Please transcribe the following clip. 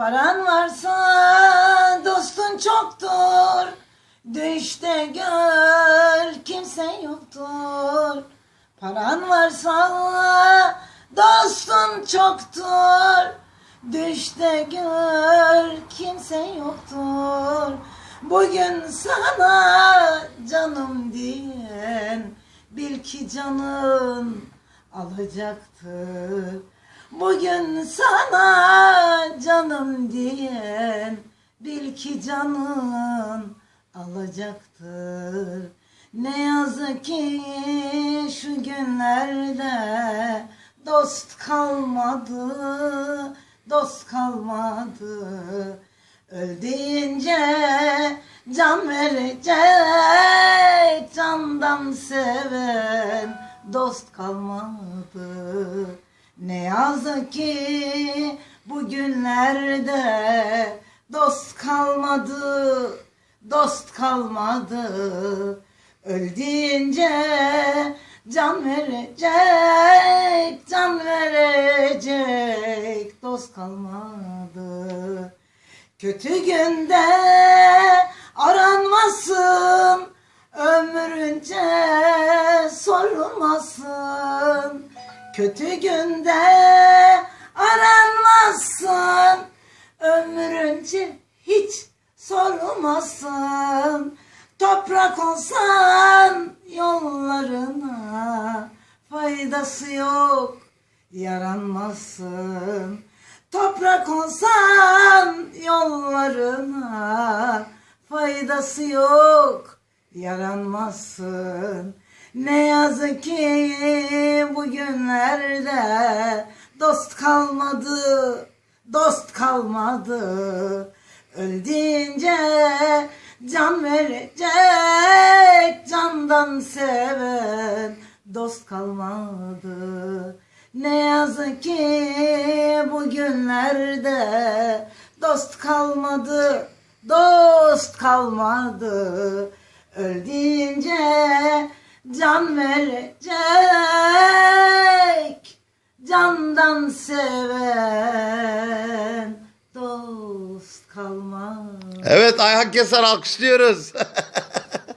Paran varsa dostun çoktur. Düşte gör kimse yoktur. Paran varsa dostun çoktur. Düşte gör kimse yoktur. Bugün sana canım diyen bil ki canın alacaktır. Bugün sana canım diyen bil ki canın alacaktır. Ne yazık ki şu günlerde dost kalmadı, dost kalmadı. Öldüğünce can verecek candan seven dost kalmadı. Ne yazık ki bugünlerde dost kalmadı, dost kalmadı. Öldüğünce can verecek, can verecek dost kalmadı. Kötü günde aranmasın, ömrünce sorulmasın. Kötü günde aranmasın, ömrünce hiç sorulmasın. Toprak olsan yollarına faydası yok, yaranmasın. Toprak olsan yollarına faydası yok, yaranmasın. Ne yazık ki bugünlerde dost kalmadı, dost kalmadı. Öldüğünce can verecek candan seven dost kalmadı. Ne yazık ki bugünlerde dost kalmadı, dost kalmadı. Öldüğünce can verecek candan seven dost kalmadı. Evet Ayhan Keser alkışlıyoruz.